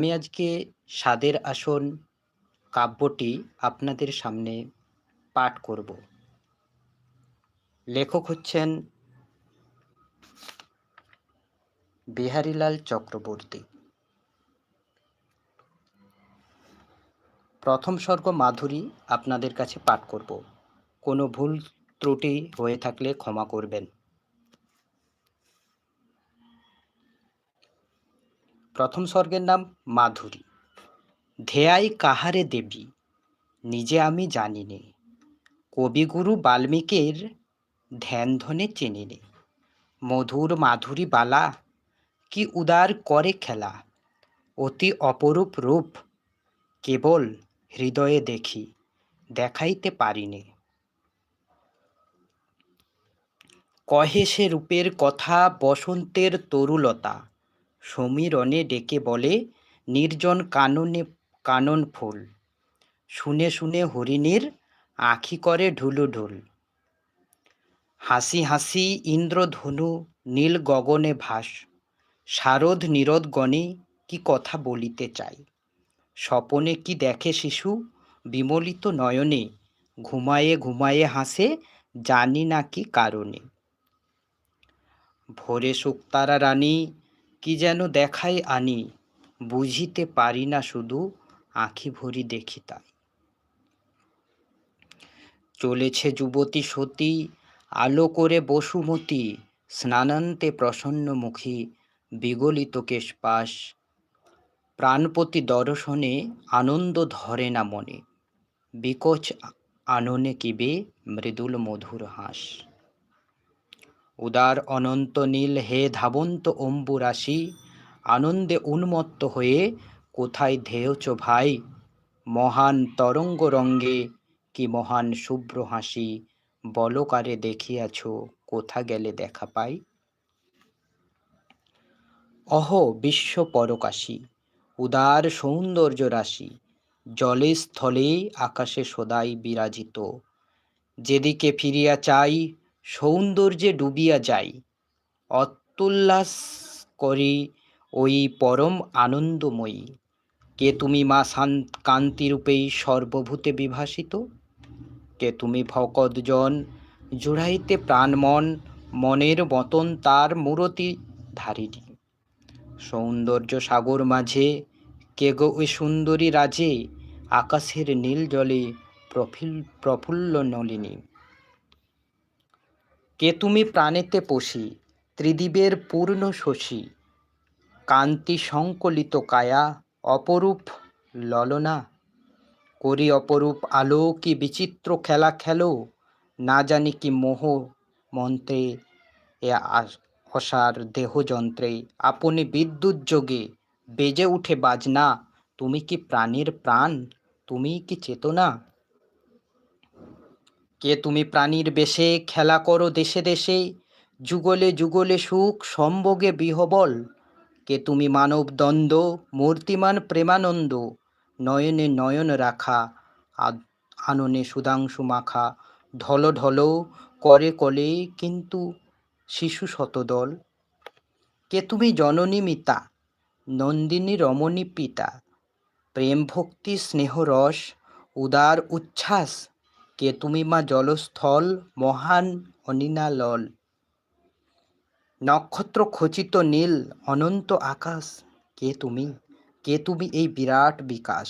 আমি আজকে স্বাদের আসন কাব্যটি আপনাদের সামনে পাঠ করব। লেখক হচ্ছেন বিহারীলাল চক্রবর্তী। প্রথম স্বর্গ মাধুরী আপনাদের কাছে পাঠ করব। কোনো ভুল ত্রুটি হয়ে থাকলে ক্ষমা করবেন। প্রথম স্বর্গের নাম মাধুরী। ধেয়াই কাহারে দেবী, নিজে আমি জানি নে কবিগুরু বাল্মীকির ধ্যান ধনে চেনে নে মধুর মাধুরী বালা, কি উদার করে খেলা। অতি অপরূপ রূপ, কেবল হৃদয়ে দেখি, দেখাইতে পারিনে। কহে সে রূপের কথা বসন্তের তরুলতা সমীরণে ডেকে বলে, নির্জন কাননে, কানন ফুল। শুনে শুনে হরিণীর আখি করে ঢুলুঢুল হাসি হাসি ইন্দ্রধনু নীল গগনে ভাস। শারদ নীরদ গণে কি কথা বলিতে চাই? স্বপনে কি দেখে শিশু বিমলিত নয়নে? ঘুমায়ে ঘুমায়ে হাসে জানি না কি কারণে? ভোরে শুক্তারা রানী কি যেন দেখাই আনি, বুঝিতে পারি না শুধু আখি ভরি দেখি তাই। চলেছে যুবতী সতী, আলো করে বসুমতী, স্নানান্তে প্রসন্ন মুখী, বিগলিত কেশপাশ। প্রাণপতি দর্শনে আনন্দ ধরে না মনে, বিকচ আননে কিবে মৃদুল মধুর হাস। উদার অনন্ত নীল হে ধাবন্ত অম্বু রাশি আনন্দে উন্মত্ত হয়ে কোথায় ধেয়ছ ভাই? মহান তরঙ্গ রঙ্গে কি মহান শুভ্র হাসি? বলকারে দেখিয়াছ, কোথা গেলে দেখা পাই? অহ, বিশ্ব পরকাশী, উদার সৌন্দর্য রাশি, জলে স্থলে আকাশে সদাই বিরাজিত। যেদিকে ফিরিয়া চাই সৌন্দর্যে ডুবিয়া যাই অত্যুল্লাস করি ওই পরম আনন্দময়ী। কে তুমি মা কান্তিরূপেই সর্বভূতে বিভাসিত? কে তুমি ভকতজন জুড়াইতে প্রাণমন মনের মতন তার মূরতি ধারিণী? সৌন্দর্য সাগর মাঝে কে গো ওই সুন্দরী রাজে, আকাশের নীল জলে প্রফুল, প্রফুল্ল নলিনী? কে তুমি প্রাণেতে পশি, ত্রিদিবের পূর্ণ শশী, কান্তি সংকলিত কায়া, অপরূপ ললনা, করি অপরূপ আলো কি বিচিত্র খেলা খেলো, না জানি কি মোহ মন্ত্রে, এ অসার দেহযন্ত্রে আপনি বিদ্যুৎ যোগে বেজে উঠে বাজনা, তুমি কি প্রাণীর প্রাণ, তুমি কি চেতনা? কে তুমি প্রাণীর বেশে খেলা করো দেশে দেশে? যুগলে যুগলে সুখ, সম্ভোগে বিহবল। কে তুমি মানব দ্বন্দ্ব, মূর্তিমান প্রেমানন্দ? নয়নে নয়ন রাখা আননে সুধাংশু মাখা। ঢল ঢল, করে কলে কিন্তু শিশু শতদল। কে তুমি জননী মিতা? নন্দিনী রমণী পিতা। প্রেম ভক্তি স্নেহ রস, উদার উচ্ছ্বাস কে তুমি মা জলস্থল মহান অনিনালল। নক্ষত্র খচিত নীল, অনন্ত আকাশ, কে তুমি? কে তুমি এই বিরাট বিকাশ?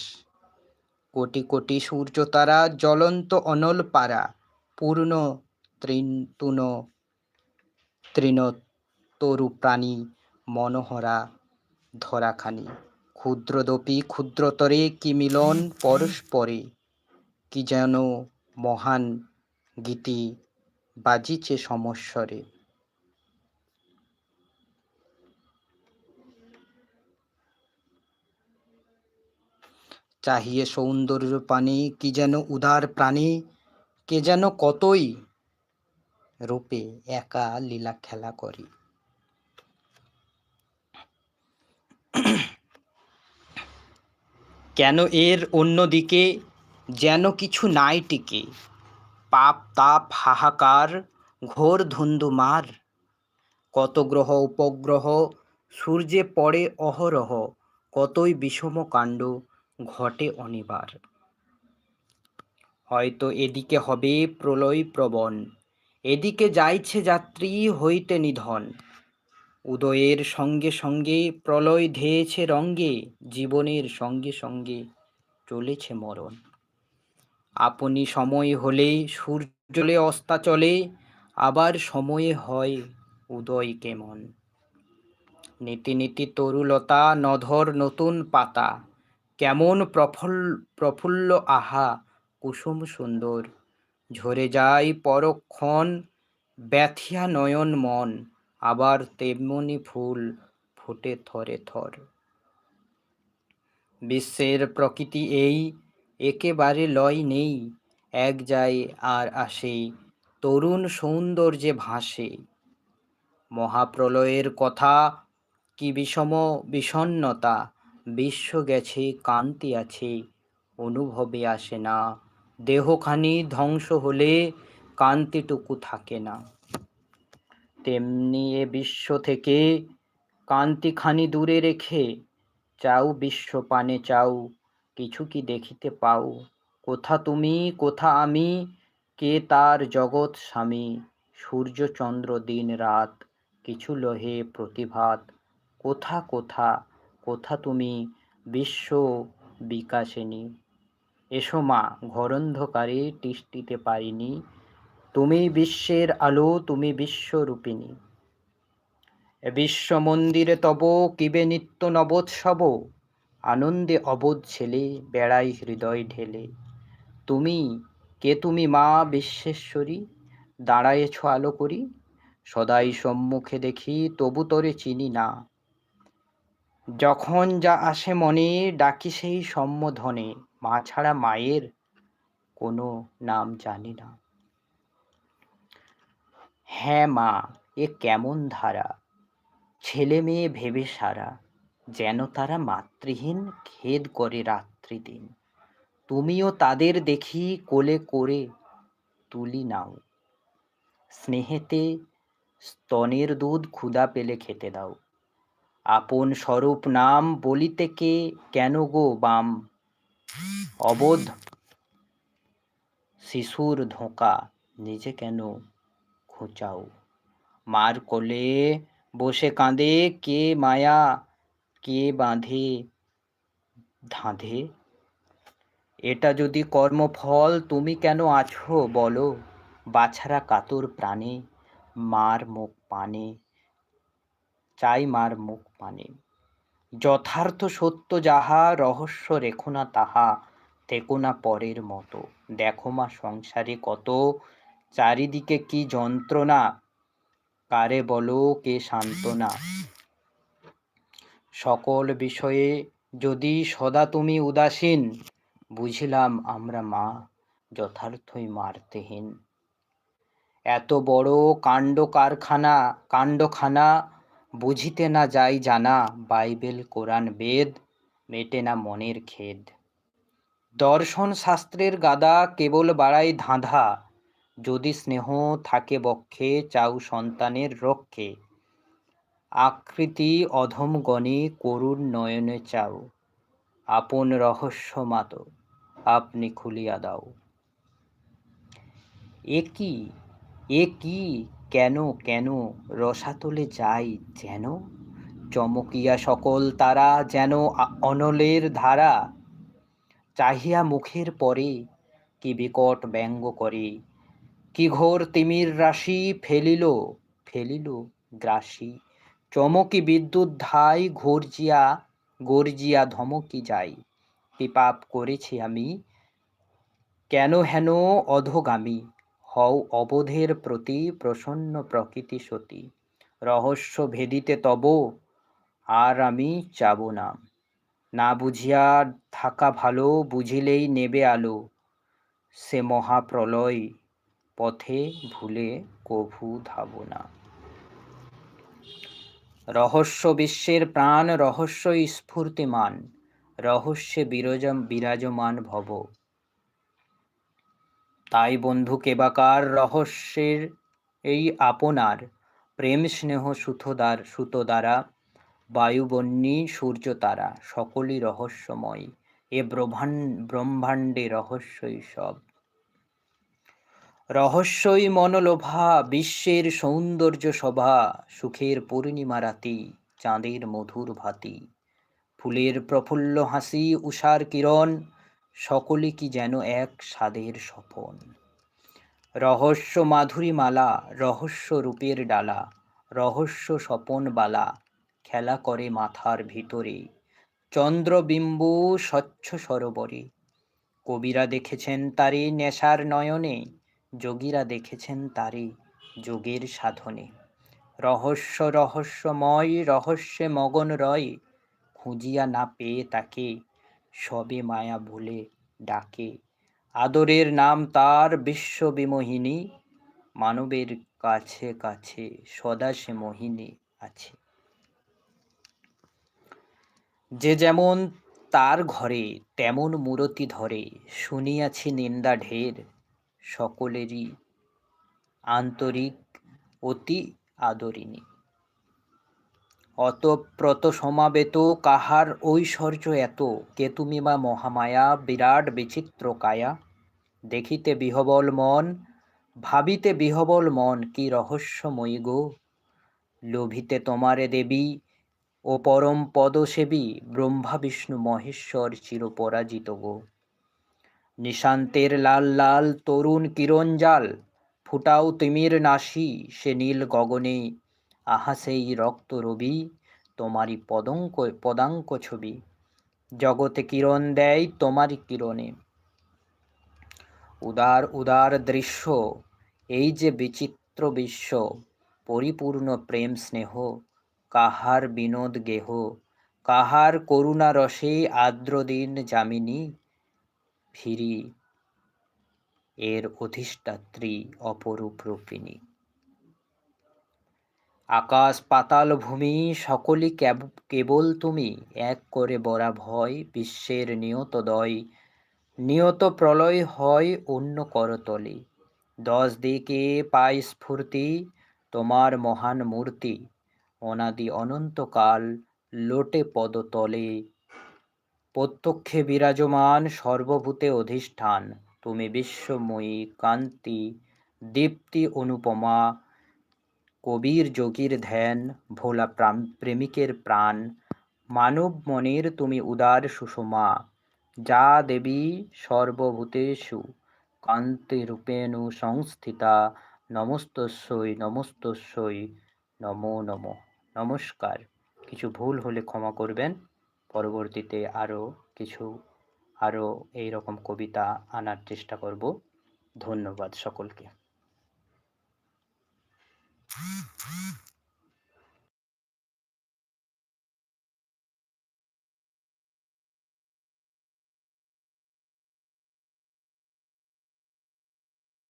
কোটি কোটি সূর্য তারা জ্বলন্ত অনল পারা, পূর্ণ তৃণ তৃণ তরু প্রাণী, মনোহরা ধরাখানি। ক্ষুদ্রদপি ক্ষুদ্রতরে কি মিলন পরস্পরে? কি যেন মহান গীতি বাজিছে সমস্বরে। চাহিয়ে সৌন্দর্য পানি কি যেন উদার প্রাণী, কে যেন কতই রূপে একা লীলা খেলা করি। কেন এর অন্যদিকে যেন কিছু নাই টিকে। পাপ তাপ হাহাকার, ঘোর ধুন্ধুমার কত গ্রহ উপগ্রহ, সূর্যে পড়ে অহরহ, কতই বিষম কাণ্ড, ঘটে অনিবার। হয়তো এদিকে হবে প্রলয় প্রবণ, এদিকে যাইছে যাত্রী হইতে নিধন। উদয়ের সঙ্গে সঙ্গে প্রলয় ধেয়েছে রঙ্গে, জীবনের সঙ্গে সঙ্গে চলেছে মরণ। আপনি সময় হলে সূর্যলে অস্তাচলে আবার সময়ে হয় উদয় কেমন? নীতি নীতি তরুলতা, নধর নতুন পাতা, কেমন প্রফুল্ল প্রফুল্ল আহা, কুসুম সুন্দর, ঝরে যায় পরক্ষণ, ব্যথিয়া নয়ন মন, আবার তেমনি ফুল ফুটে থরে থর। বিশ্বের প্রকৃতি এই একেবারে লয় নেই, এক যায় আর আসে তরুণ সৌন্দর্যে ভাসে। মহাপ্রলয়ের কথা কি বিষম বিষণ্ণতা? বিশ্ব গেছে কান্তি আছে, অনুভবে আসে না। দেহখানি ধ্বংস হলে কান্তিটুকু থাকে না। তেমনি এ বিশ্ব থেকে কান্তিখানি দূরে রেখে, চাও বিশ্ব পানে চাও কিছু কি দেখিতে পাও? কোথা তুমি, কোথা আমি? কে তার জগৎ স্বামী? সূর্য চন্দ্র দিন রাত, কিছু লোহে প্রতিভাত। কোথা কোথা কোথা তুমি? বিশ্ব বিকাশিনী। এসো মা, ঘরন্ধকারে টিষ্টিতে পারিনি তুমি বিশ্বের আলো, তুমি বিশ্বরূপিণী। বিশ্ব মন্দিরে তব, কিবে নিত্য নবোৎসব? আনন্দে অবোধ ছেলে বেড়াই হৃদয় ঢেলে। তুমি, কে তুমি মা বিশ্বেশ্বরী? দাঁড়ায়েছ আলো করি সদাই সম্মুখে দেখি তবু তোরে চিনি না। যখন যা আসে মনে, ডাকি সেই সম্বোধনে। মা ছাড়া মায়ের কোনো নাম জানি না। হ্যাঁ মা, এ কেমন ধারা? ছেলে মেয়ে ভেবে সারা। যেন তারা মাতৃহীন খেদ করে রাত্রি দিন। তুমিও তাদের দেখি কোলে করে তুলি নাও। স্নেহেতে স্তনের দুধ ক্ষুদা পেলে খেতে দাও। আপন স্বরূপ নাম বলিতে কে কেন গো বাম? অবোধ শিশুর ধোঁকা নিজে কেন খোঁচাও? মার কোলে বসে কাঁদে কে মায়া? কে বাঁধে? ধাঁধে? এটা যদি কর্মফল, তুমি কেন আছো বলো? বাছারা কাতর প্রাণে, মার মুখ পানে, চাই মার মুখ পানে। যথার্থ সত্য যাহা, রহস্য রেখো না তাহা, থেকো না পরের মতো। দেখো মা সংসারে কত, চারিদিকে কি যন্ত্রণা? কারে বলো কে সান্ত্বনা? সকল বিষয়ে যদি সদা তুমি উদাসীন, বুঝিলাম আমরা মা যথার্থই মারতেহীন। এত বড় কাণ্ড কারখানা, কাণ্ডখানা বুঝিতে না যাই জানা বাইবেল, কোরআন, বেদ, মেটে না মনের খেদ। দর্শন শাস্ত্রের গাদা কেবল বাড়াই ধাঁধা, যদি স্নেহ থাকে বক্ষে চাউ সন্তানের রক্ষে। আকৃতি অধম গণে করুণ নয়নে চাও। আপন রহস্য মাত, আপনি খুলিয়া দাও। এ কি এ কি কেন কেন রসাতলে যাই যেন? চমকিয়া সকল তারা যেন অনলের ধারা। চাহিয়া মুখের পরে কি বিকট ব্যঙ্গ করে? কি ঘোর তিমির রাশি ফেলিল ফেলিল গ্রাসী চমকি বিদ্যুৎ ধাই ঘর্জিয়া, গর্জিয়া ধমকি যাই। কি পাপ করেছি আমি, কেন হেন অধগামী? হও অবোধের প্রতি প্রসন্ন প্রকৃতি সতী। রহস্য ভেদিতে তব, আর আমি চাব না। না বুঝিয়া থাকা ভালো, বুঝিলেই নেবে আলো। সে মহাপ্রলয়, পথে ভুলে কভু ধাব না। রহস্য বিশ্বের প্রাণ রহস্য স্ফূর্তিমান, রহস্যে বিরজ বিরাজমান ভব। তাই বন্ধু কেবাকার রহস্যের এই আপনার? প্রেম স্নেহ সুতোদার সুতো দ্বারা বায়ুবন্যী সূর্য তারা, সকলই রহস্যময়। এ ব্রহ্মাণ্ড, ব্রহ্মাণ্ডে রহস্যই সব। রহস্যই মনলোভা, বিশ্বের সৌন্দর্য সভা সুখের পূর্ণিমা রাতি, চাঁদের মধুর ভাতি। ফুলের প্রফুল্ল হাসি, উষার কিরণ, সকলে কি যেন এক স্বাদের স্বপন। রহস্য মাধুরী মালা রহস্য রূপের ডালা, রহস্য স্বপন বালা, খেলা করে মাথার ভিতরে। চন্দ্রবিম্বু স্বচ্ছ সরোবরে। কবিরা দেখেছেন তারে নেশার নয়নে যোগীরা দেখেছেন তারই যোগের সাধনে। রহস্য রহস্যময়, রহস্যে মগন রয়, খুঁজিয়া না পেয়ে তাকে সবে মায়া ভুলে ডাকে। আদরের নাম তার বিশ্ববিমোহিনী, মানবের কাছে কাছে সদা সে মোহিনী আছে। যে যেমন তার ঘরে, তেমন মূরতি ধরে, শুনিয়াছি নিন্দা ঢের সকলেরই আন্তরিক অতি আদরিনী অতপ্রত সমাবেত কাহার ঐশ্বর্য এত? কে তুমি বা মহামায়া, বিরাট, বিচিত্র কায়া? দেখিতে বিহবল মন, ভাবিতে বিহবল মন, কি রহস্যময়ী গো? লোভিতে তোমারে দেবী ও পরম পদসেবী ব্রহ্মা, বিষ্ণু, মহেশ্বর চিরপরাজিত গো। নিশান্তের লাল লাল তরুণ কিরণ জাল ফুটাও তিমির নাশি সে নীল গগনে, আহা সেই রক্ত রবি, তোমারই পদঙ্ক, পদাঙ্ক ছবি। জগতে কিরণ দেয় তোমারই কিরণে। উদার উদার দৃশ্য, এই যে বিচিত্র বিশ্ব, পরিপূর্ণ প্রেম স্নেহ, কাহার বিনোদ গেহ, কাহার করুণা রসে আর্দ্র দিন যামিনী ফিরি। এর অধিষ্ঠাত্রী অপরূপ রূপিণী। আকাশ পাতাল ভূমি সকলই কেবল তুমি। এক করে বরা ভয়, বিশ্বের নিয়ত দয়। নিয়ত প্রলয় হয়, অন্য করতলে দশ দিকে পাই স্ফূর্তি, তোমার মহান মূর্তি। অনাদি অনন্তকাল লোটে পদতলে প্রত্যক্ষে বিরাজমান সর্বভূতে অধিষ্ঠান। তুমি বিশ্বময়ী কান্তি, দীপ্তি অনুপমা, কবির যোগীর ধ্যান, ভোলা প্রেমিকের প্রাণ। মানব মনের তুমি উদার সুষমা, যা দেবী সর্বভূতেষু। কান্তিরূপেণু সংস্থিতা, নমস্তস্যই নমস্তস্যই, নমো নম। নমস্কার। কিছু ভুল হলে ক্ষমা করবেন। পরবর্তীতে আরও কিছু আরও এই রকম কবিতা আনার চেষ্টা করব। ধন্যবাদ সকলকে।